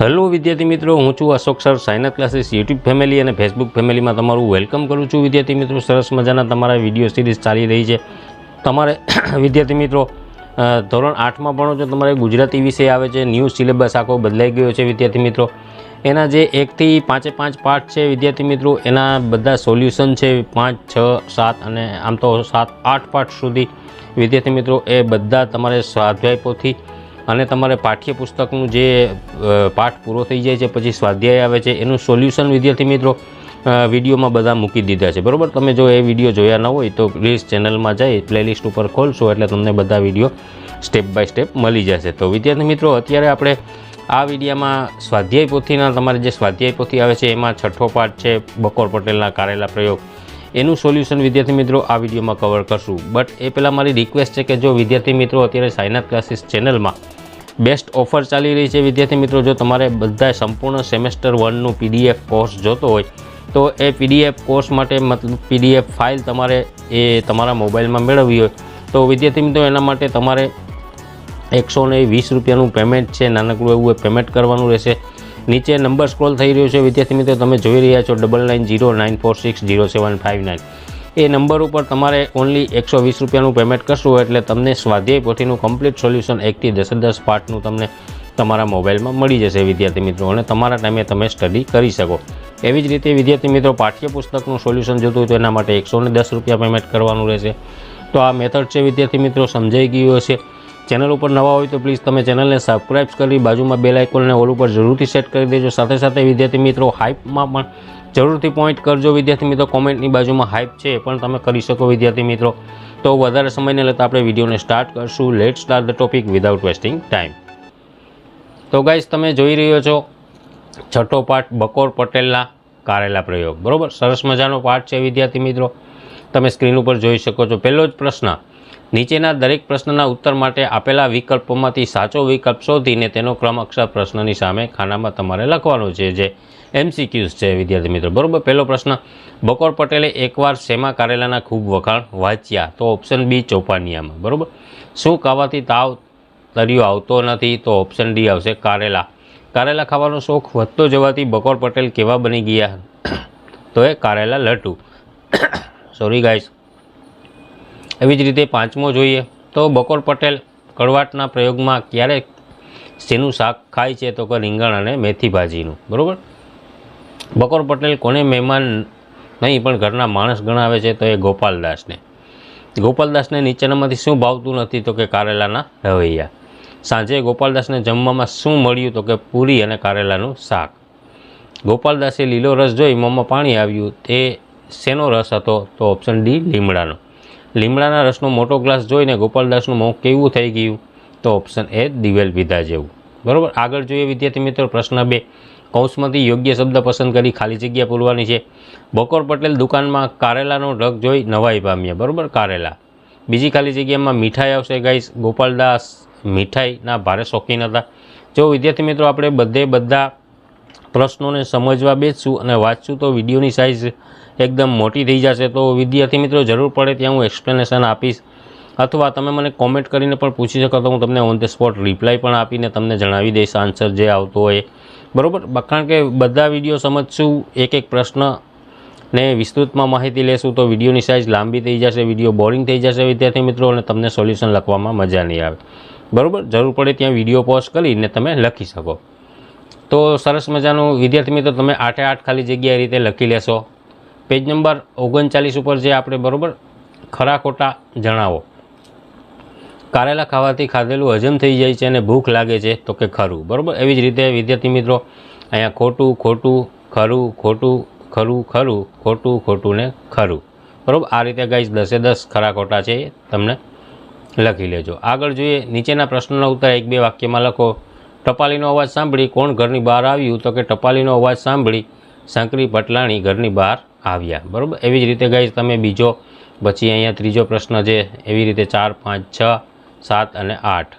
Hello વિદ્યાર્થી મિત્રો, હું છું Ashok sir. Science classes YouTube family અને ફેસબુક ફેમિલીમાં તમારું વેલકમ કરું છું. વિદ્યાર્થી મિત્રો, સરસ મજાના તમારા વીડિયો સિરીઝ ચાલી રહી છે. તમારે વિદ્યાર્થી મિત્રો ધોરણ આઠમાં ભણો છો, તમારે ગુજરાતી વિષય આવે છે ન્યૂ સિલેબસ આખો બદલાઈ ગયો છે વિદ્યાર્થી મિત્રો. એના જે એકથી પાંચે પાંચ પાઠ છે વિદ્યાર્થી મિત્રો, એના બધા સોલ્યુશન છે પાંચ, છ, સાત અને આમ તો સાત, આઠ પાઠ સુધી. વિદ્યાર્થી મિત્રો, એ બધા તમારે સ્વાધ્યાય પોથી અને તમારે પાઠ્યપુસ્તકનું જે પાઠ પૂરો થઈ જાય છે, પછી સ્વાધ્યાય આવે છે, એનું સોલ્યુશન વિદ્યાર્થી મિત્રો વિડીયોમાં બધા મૂકી દીધા છે. બરાબર? તમે જો એ વીડિયો જોયા ન હોય તો પ્લીઝ ચેનલમાં જઈ પ્લેલિસ્ટ ઉપર ખોલશો, એટલે તમને બધા વીડિયો સ્ટેપ બાય સ્ટેપ મળી જશે. તો વિદ્યાર્થી મિત્રો, અત્યારે આપણે આ વિડીયામાં સ્વાધ્યાય પોથીના, તમારે જે સ્વાધ્યાય પોથી આવે છે, એમાં છઠ્ઠો પાઠ છે, બકોર પટેલના કારેલા પ્રયોગ. એનું સોલ્યુશન વિદ્યાર્થી મિત્રો આ વિડીયોમાં કવર કરશું. બટ એ પહેલાં મારી રિક્વેસ્ટ છે કે જો વિદ્યાર્થી મિત્રો અત્યારે સાયનાથ ક્લાસીસ ચેનલમાં બેસ્ટ ઓફર ચાલી રહી છે. વિદ્યાર્થી મિત્રો, જો તમારે બધા સંપૂર્ણ સેમેસ્ટર વનનું પીડીએફ કોર્સ જોતો હોય, તો એ પીડીએફ કોર્સ માટે મતલબ પીડીએફ ફાઇલ તમારે એ તમારા મોબાઈલમાં મેળવવી હોય. તો વિદ્યાર્થી મિત્રો, એના માટે તમારે એકસો ને વીસ રૂપિયાનું પેમેન્ટ છે. નાનકડું એવું પેમેન્ટ કરવાનું રહેશે. નીચે નંબર સ્ક્રોલ થઈ રહ્યો છે. વિદ્યાર્થી મિત્રો, તમે જોઈ રહ્યા છો, double nine zero nine four six zero seven five nine. એ નંબર ઉપર તમારે ઓનલી એકસો વીસ રૂપિયાનું પેમેન્ટ કરશું એટલે તમને સ્વાધ્યાય પોથીનું કમ્પ્લીટ સોલ્યુશન એકથી દસે દસ પાર્ટનું તમને તમારા મોબાઈલમાં મળી જશે, વિદ્યાર્થી મિત્રો. અને તમારા ટાઈમે તમે સ્ટડી કરી શકો. એવી જ રીતે વિદ્યાર્થી મિત્રો, પાઠ્યપુસ્તકનું સોલ્યુશન જોતું હોય તો એના માટે એકસો દસ રૂપિયા પેમેન્ટ કરવાનું રહેશે. તો આ મેથડ છે વિદ્યાર્થી મિત્રો, સમજાઈ ગયું હશે. ચેનલ ઉપર નવા હોય તો પ્લીઝ તમે ચેનલને સબસ્ક્રાઇબ કરી બાજુમાં બેલ આઇકોનને ઓલ ઉપર જરૂરથી સેટ કરી દેજો. સાથે સાથે વિદ્યાર્થી મિત્રો હાઇપમાં પણ જરૂરથી પોઈન્ટ કરજો વિદ્યાર્થી મિત્રો. કોમેન્ટની બાજુમાં હાઇપ છે પણ તમે કરી શકો વિદ્યાર્થી મિત્રો. તો વધારે સમયને લેતા આપણે વિડીયોને સ્ટાર્ટ કરશું. Let start the topic without wasting time તો ગાઈઝ તમે જોઈ રહ્યો છો છઠ્ઠો પાઠ બકોર પટેલના કારેલા પ્રયોગ. બરાબર? સરસ મજાનો પાઠ છે વિદ્યાર્થી મિત્રો. તમે સ્ક્રીન ઉપર જોઈ શકો છો. પહેલો જ પ્રશ્ન નીચેના દરેક પ્રશ્નના ઉત્તર માટે આપેલા વિકલ્પોમાંથી સાચો વિકલ્પ શોધીને તેનો ક્રમ અક્ષર પ્રશ્નની સામે ખાનામાં તમારે લખવાનો છે જે એમસીક્યુઝ છે. વિદ્યાર્થી મિત્રો, બરાબર? પહેલો પ્રશ્ન, બકોર પટેલે એકવાર શેમાં કારેલાના ખૂબ વખાણ વાંચ્યા તો ઓપ્શન બી ચોપાનિયામાં, બરાબર? શું ખાવાથી તાવ તર્યો આવતો નથી તો ઓપ્શન ડી આવશે કારેલા. કારેલા ખાવાનો શોખ વધતો જવાથી બકોર પટેલ કેવા બની ગયા? તો એ કારેલા લટુ સોરી ગાઈસ એવી જ રીતે પાંચમો જોઈએ તો બકોર પટેલ કડવાટના પ્રયોગમાં ક્યારેક શેનું શાક ખાય છે તો કે રીંગણ અને મેથી ભાજીનું. બરાબર? બકોર પટેલ કોને મહેમાન નહીં પણ ઘરના માણસ ગણાવે છે તો એ ગોપાલદાસને. ગોપાલદાસને નીચેનામાંથી શું ભાવતું નથી તો કે કારેલાના રવૈયા. સાંજે ગોપાલદાસને જમવામાં શું મળ્યું તો કે પૂરી અને કારેલાનું શાક. ગોપાલદાસે લીલો રસ જોઈ મોંમાં પાણી આવ્યું. તે શેનો રસ હતો તો ઓપ્શન ડી લીમડાનો. લીમડાના રસનો મોટો ગ્લાસ જોઈને ગોપાલદાસનું મોં કેવું થઈ ગયું? તો ઓપ્શન એ દિવેલ પીધા જેવું. બરાબર? આગળ જોઈએ વિદ્યાર્થી મિત્રો, પ્રશ્ન બે. કૌંસમાંથી યોગ્ય શબ્દ પસંદ કરી ખાલી જગ્યા પૂરવાની છે. બકોર પટેલ દુકાનમાં કારેલાનો ઢગ જોઈ નવાઈ પામ્યા. બરાબર? કારેલા. બીજી ખાલી જગ્યામાં મીઠાઈ આવશે, ગાઈસ. ગોપાલદાસ મીઠાઈના ભારે શોખીન હતા. જો વિદ્યાર્થી મિત્રો, આપણે બધે બધા પ્રશ્નોને સમજવા બેસશું અને વાંચશું, તો વિડીયોની સાઇઝ એકદમ મોટી થઈ જશે, તો વિદ્યાર્થી મિત્રો જરૂર પડે ત્યાં હું એક્સપ્લેનેશન આપીશ. અથવા તમે મને કોમેન્ટ કરીને પણ પૂછી શકો તો હું તમને ઓન ધ સ્પોટ રિપ્લાય પણ આપીને તમને જણાવી દઈશ આન્સર જે આવતો હોય. બરાબર? કારણ કે બધા વીડિયો સમજશું એક એક પ્રશ્ન ને વિસ્તૃતમાં માહિતી લેશું તો વિડીયોની સાઇઝ લાંબી થઈ જશે વીડિયો બોરિંગ થઈ જશે વિદ્યાર્થી મિત્રો અને તમને સોલ્યુશન લખવામાં મજા નહીં આવે. બરાબર? જરૂર પડે ત્યાં વીડિયો પોઝ કરીને તમે લખી શકો. તો સરસ મજાનું વિદ્યાર્થી મિત્રો તમે આઠે આઠ ખાલી જગ્યા રીતે લખી લેશો. પેજ નંબર ઓગણચાલીસ ઉપર જે આપણે બરાબર ખરા ખોટા જણાવો. કારેલા ખાવાથી ખાધેલું હજમ થઈ જાય છે અને ભૂખ લાગે છે તો કે ખરું. બરાબર? એવી જ રીતે વિદ્યાર્થી મિત્રો, અહીંયા ખોટું ખોટું, ખરું ખોટું, ખરું ખરું, ખોટું ખોટું ને ખરું. બરાબર? આ રીતે ગાઈશ દસે દસ ખરા ખોટા છે તમને લખી લેજો. આગળ જોઈએ, નીચેના પ્રશ્નોના ઉત્તર એક બે વાક્યમાં લખો. ટપાલીનો અવાજ સાંભળી, કોણ ઘરની બહાર આવ્યું? તો કે ટપાલીનો અવાજ સાંભળી સાંકરી પટલાણી ઘરની બહાર આવ્યા. બરાબર? એવી જ રીતે ગાઈઝ તમે બીજો, પછી અહીંયા ત્રીજો પ્રશ્ન છે, એવી રીતે ચાર, પાંચ, છ, સાત અને આઠ.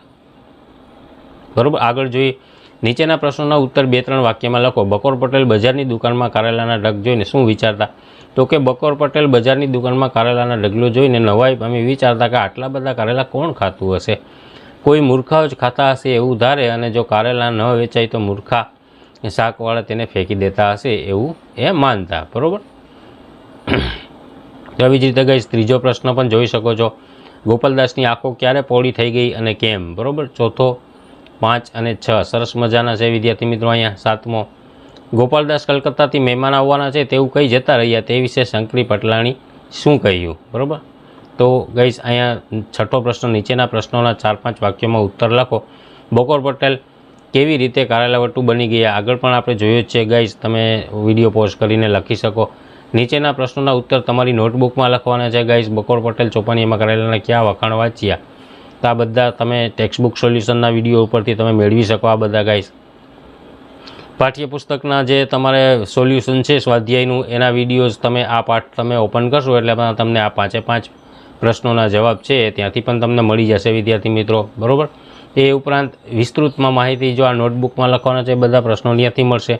બરાબર? આગળ જોઈએ નીચેના પ્રશ્નોના ઉત્તર બે, ત્રણ વાક્યમાં લખો. બકોર પટેલ બજારની દુકાનમાં કારેલાના ડગ જોઈને શું વિચારતા? તો કે બકોર પટેલ બજારની દુકાનમાં કારેલાના ડગલો જોઈને નવાઈ પામી વિચારતા કે આટલા બધા કારેલા કોણ ખાતું હશે? કોઈ મૂર્ખાઓ જ ખાતા હશે એવું ધારે અને જો કારેલા ન વેચાય તો મૂર્ખા શાકવાળા તેને ફેંકી દેતા હશે એવું એ માનતા. બરાબર? આવી જ રીતે ગઈ ત્રીજો પ્રશ્ન પણ જોઈ શકો છો. ગોપાલદાસની આંખો ક્યારે પહોળી થઈ ગઈ અને કેમ? બરાબર? ચોથો, પાંચ અને છ. સરસ મજાના છે વિદ્યાર્થી મિત્રો અહીંયા, સાતમો. ગોપાલદાસ કલકત્તાથી મહેમાન આવવાના છે, તેવું કહી જતા રહ્યા. તે વિશે શંકરી પટલાણી શું કહ્યું? બરાબર? તો ગઈશ અહીંયા છઠ્ઠો પ્રશ્ન, નીચેના પ્રશ્નોના ચાર પાંચ વાક્યોમાં ઉત્તર લખો. બકોર પટેલ, કેવી રીતે કારેલાવટ્ટુ બની ગયા? આગળ પણ આપણે જોયું જ છે. ગઈશ તમે વીડિયો પોસ્ટ કરીને લખી શકો. નીચેના પ્રશ્નોના ઉત્તર તમારી નોટબુકમાં લખવાના છે. ગાઈસ, બકોર પટેલ ચોપાનીમાં કરેલાના ક્યાં વખાણ વાંચ્યા? તો આ બધા તમે ટેક્સ્ટબુક સોલ્યુશનના વીડિયો ઉપરથી તમે મેળવી શકો આ બધા, ગાઈસ. પાઠ્યપુસ્તકના જે તમારે સોલ્યુશન છે, સ્વાધ્યાયનું, એના વિડીયોઝ તમે આ પાઠ તમે ઓપન કરશો એટલે તમને આ પાંચે પાંચ પ્રશ્નોના જવાબ છે ત્યાંથી પણ તમને મળી જશે, વિદ્યાર્થી મિત્રો. બરાબર? એ ઉપરાંત વિસ્તૃતમાં માહિતી જો આ નોટબુકમાં લખવાના છે બધા પ્રશ્નો ત્યાંથી મળશે.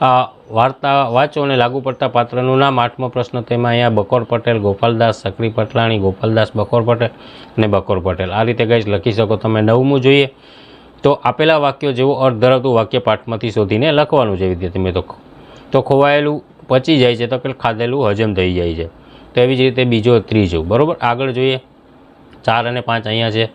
આ વાર્તા વાંચો અને લાગુ પડતા પાત્રનું નામ, આઠમો પ્રશ્ન તેમાં અહીંયા બકોર પટેલ, ગોપાલદાસ, સક્રી પટલાણી, ગોપાલદાસ, બકોર પટેલ અને બકોર પટેલ. આ રીતે કંઈ લખી શકો તમે. નવમું જોઈએ તો આપેલા વાક્યો જેવો અર્થ ધરાવતું વાક્ય પાઠમાંથી શોધીને લખવાનું છે, વિદ્યાર્થી મિત્રો. તો ખોવાયેલું પચી જાય છે તો કે ખાધેલું હજમ થઈ જાય છે. તો એવી જ રીતે બીજો ત્રીજો. બરાબર? આગળ જોઈએ. ચાર અને પાંચ અહીંયા છે.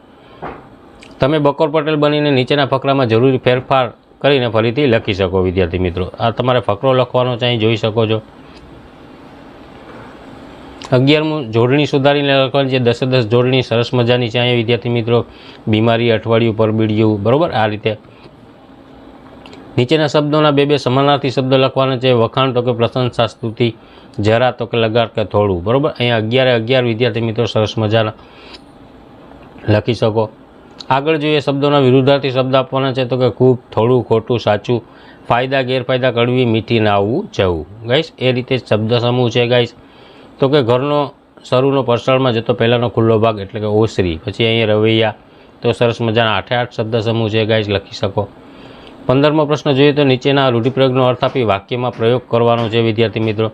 તમે બકોર પટેલ બનીને નીચેના ફકરામાં જરૂરી ફેરફાર કરીને ફરીથી લખી શકો, વિદ્યાર્થી મિત્રો. આ તમારે ફકરો લખવાનો છે, અહીં જોઈ શકો છો. અગિયારમું જોડણી સુધારીને લખવાની છે, દસે દસ જોડણી, સરસ મજાની છે અહીંયા, વિદ્યાર્થી મિત્રો. બીમારી, અઠવાડિયું પરબીડિયું બરાબર? આ રીતે. નીચેના શબ્દોના બે બે સમાનાર્થી શબ્દ લખવાના છે, વખાણ તો કે પ્રશંસા, સ્તુતિ, જરા તો કે લગાડ કે થોડું, બરાબર? અહીંયા અગિયારે અગિયાર વિદ્યાર્થી મિત્રો સરસ મજાના લખી શકો. આગળ જોઈએ શબ્દોના વિરુદ્ધાર્થી શબ્દ આપવાના છે તો કે ખૂબ થોડું ખોટું સાચું ફાયદા, ગેરફાયદા કડવી, મીઠી ના આવવું જવું. ગાઈશ એ રીતે શબ્દ સમૂહ છે ગાઈશ તો કે ઘરનો શરૂનો પરસાળમાં જતો પહેલાંનો ખુલ્લો ભાગ એટલે કે ઓસરી. પછી અહીંયા રવૈયા. તો સરસ મજાના આઠે આઠ શબ્દ સમૂહ છે ગાઈશ લખી શકો. પંદરમો પ્રશ્ન જોઈએ તો નીચેના રૂઢિપ્રયોગનો અર્થ આપી વાક્યમાં પ્રયોગ કરવાનો છે, વિદ્યાર્થી મિત્રો.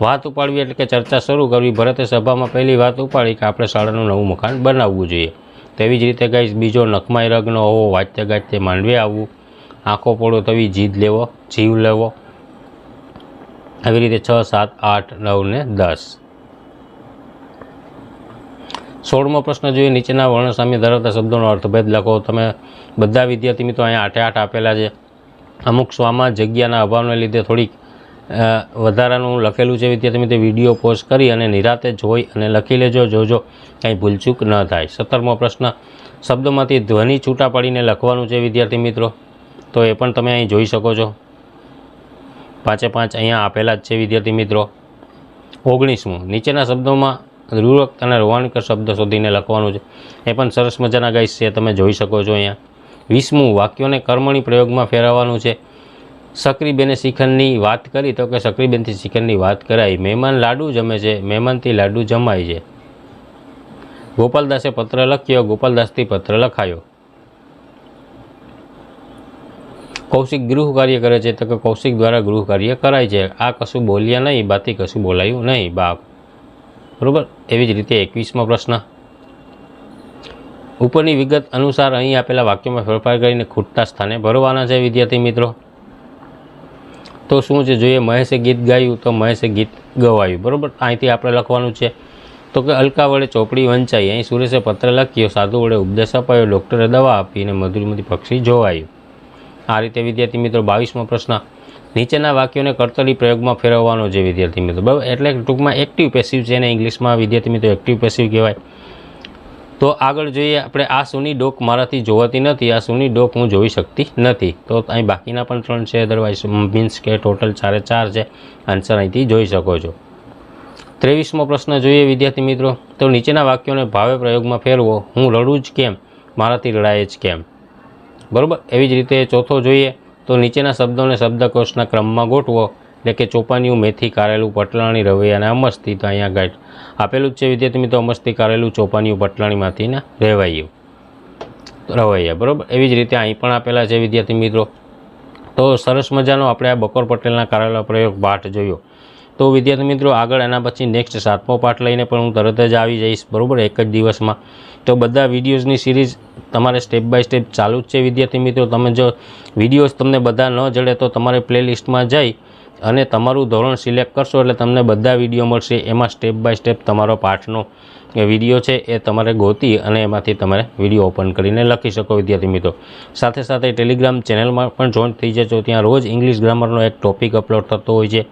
વાત ઉપાડવી એટલે કે ચર્ચા શરૂ કરવી. ભરતે સભામાં પહેલી વાત ઉપાડી કે આપણે શાળાનું નવું મકાન બનાવવું જોઈએ. તેવી જ રીતે ગાઈશ બીજો નખમાઈ રગનો હોવો વાંચતે ગાંચતે માંડવે આવવું. આંખો પોળો તવી જીદ લેવો, જીવ લેવો. આવી રીતે છ, સાત, આઠ, નવ ને દસ. સોળમો પ્રશ્ન જોઈએ નીચેના વર્ણ સામે ધરાવતા શબ્દોનો અર્થભેદ લખો. તમે બધા વિદ્યાર્થી મિત્રો અહીંયા આઠે આઠ આપેલા છે. અમુક સ્વામાં જગ્યાના અભાવને લીધે થોડીક વધારાનું લખેલું છે વિદ્યાર્થી મિત્રો, વીડિયો પોસ્ટ કરી અને નિરાતે જોઈ અને લખી લેજો. જોજો કાંઈ ભૂલચૂક ન થાય. સત્તરમો પ્રશ્ન, શબ્દોમાંથી ધ્વનિ છૂટા પાડીને લખવાનું છે વિદ્યાર્થી મિત્રો. તો એ પણ તમે અહીં જોઈ શકો છો. પાંચે પાંચ અહીંયા આપેલા જ છે વિદ્યાર્થી મિત્રો. ઓગણીસમું, નીચેના શબ્દોમાં રૂરક અને રોવાણકર શબ્દ શોધીને લખવાનું છે. એ પણ સરસ મજાના ગાઈસ છે, તમે જોઈ શકો છો અહીંયા. વીસમું, વાક્યોને કર્મણી પ્રયોગમાં ફેરવવાનું છે. સક્રીબેને શ્રીખંડની વાત કરી તો કે સક્રીબેનથી શ્રીખંડની વાત કરાઈ. મહેમાન લાડુ જમે છે. મહેમાનથી લાડુ જમાય છે. ગોપાલદાસે પત્ર લખ્યો. ગોપાલદાસથી પત્ર લખાયો. કૌશિક ગૃહ કાર્ય કરે છે તો કે કૌશિક દ્વારા ગૃહ કાર્ય કરાય છે. આ કશું બોલ્યા નહીં. બાથી કશું બોલાયું નહીં. બા બરાબર? એવી જ રીતે એકવીસમો પ્રશ્ન. ઉપરની વિગત અનુસાર અહીં આપેલા વાક્યોમાં ફેરફાર કરીને ખૂટતા સ્થાને ભરવાના છે વિદ્યાર્થી મિત્રો. તો શું છે જોઈએ મહેશે ગીત ગાયું તો મહેશે ગીત ગવાયું, બરાબર? અહીંથી આપણે લખવાનું છે, તો કે અલકા વડે ચોપડી વંચાઈ, અહીં સુરેશે પત્ર લખ્યો, સાધુ વડે ઉપદેશ અપાયો, ડૉક્ટરે દવા આપી અને પક્ષી જોવાયું. આ રીતે, વિદ્યાર્થી મિત્રો, બાવીસમો પ્રશ્ન. નીચેના વાક્યોને કર્તરી પ્રયોગમાં ફેરવવાનો છે, વિદ્યાર્થી મિત્રો. બરાબર? એટલે ટૂંકમાં એક્ટિવ પેસિવ છે, એને ઇંગ્લિશમાં વિદ્યાર્થી મિત્રો એક્ટિવ પેસિવ કહેવાય. તો આગળ જોઈએ, આપણે આ સુની ડોક મારાથી જોવાતી નથી, આ સુની ડોક હું જોઈ શકતી નથી. તો અહીં બાકીના પણ ત્રણ છે અદરવાઇઝ મીન્સ કે ટોટલ ચારે ચાર છે. આન્સર અહીંથી જોઈ શકો છો. ત્રેવીસમો પ્રશ્ન જોઈએ, વિદ્યાર્થી મિત્રો. તો નીચેના વાક્યોને ભાવે પ્રયોગમાં ફેરવો. હું રડું જ કેમ? મારાથી લડાય જ કેમ? બરાબર? એવી જ રીતે ચોથો જોઈએ. તો નીચેના શબ્દોને શબ્દકોશના ક્રમમાં ગોઠવો. એટલે કે ચોપાનિયું મેથી, કારેલું, પટલાણી રવૈ અને અમસ્તી તો અહીંયા ગાઈડ આપેલું જ છે. વિદ્યાર્થી મિત્રો, અમસ્તી, કારેલું ચોપાનિયું પટલાણીમાંથી ને રહેવાયું રવૈયા બરાબર? એવી જ રીતે અહીં પણ આપેલા છે વિદ્યાર્થી મિત્રો. તો સરસ મજાનો આપણે આ બકોર પટેલના કારેલા પ્રયોગ પાઠ જોયો. તો વિદ્યાર્થી મિત્રો, આગળ એના પછી નેક્સ્ટ સાતમો પાઠ લઈને પણ હું તરત જ આવી જઈશ, બરાબર? એક જ દિવસમાં. તો બધા વિડીયોઝની સિરીઝ તમારે સ્ટેપ બાય સ્ટેપ ચાલુ જ છે વિદ્યાર્થી મિત્રો. તમે જો વિડીયોઝ તમને બધા ન જડે તો તમારે પ્લેલિસ્ટમાં જઈ અને તમારું ધોરણ સિલેક્ટ કરશો એટલે તમને બધા વીડિયો મળશે. એમાં સ્ટેપ બાય સ્ટેપ તમારો પાઠનો વીડિયો છે એ તમારે ગોતી અને એમાંથી તમારે વીડિયો ઓપન કરીને લખી શકો વિદ્યાર્થી મિત્રો. સાથે સાથે ટેલિગ્રામ ચેનલમાં પણ જોઈન થઈ જશો ત્યાં રોજ ઇંગ્લિશ ગ્રામરનો એક ટોપિક અપલોડ થતો હોય છે.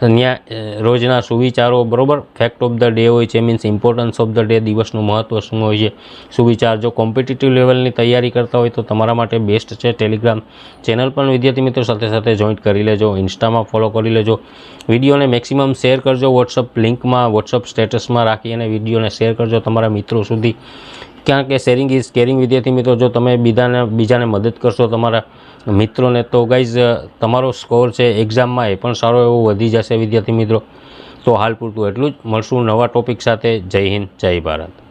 ત્યાં રોજના સુવિચારો, બરોબર? ફેક્ટ ઓફ ધ ડે હોય છે means importance of the day દિવસનું મહત્ત્વ શું હોય છે? સુવિચાર જો કોમ્પિટિટિવ લેવલની તૈયારી કરતા હોય તો તમારા માટે બેસ્ટ છે. ટેલિગ્રામ ચેનલ પણ વિદ્યાર્થી મિત્રો સાથે સાથે જોઈન્ટ કરી લેજો ઇન્સ્ટામાં ફોલો કરી લેજો. વિડીયોને મેક્સિમમ શેર કરજો વોટ્સઅપ લિંકમાં વોટ્સઅપ સ્ટેટસમાં રાખી અને વિડીયોને શેર કરજો તમારા મિત્રો સુધી. કારણ કે શેરિંગ ઇઝ કેરિંગ વિદ્યાર્થી મિત્રો, જો તમે બીજાને બીજાને મદદ કરશો તમારા મિત્રોને તો ગાઈઝ તમારો સ્કોર છે એક્ઝામમાં એ પણ સારો એવો વધી જશે વિદ્યાર્થી મિત્રો. તો હાલ પૂરતું એટલું જ. મળશું નવા ટોપિક સાથે. જય હિન્દ, જય ભારત.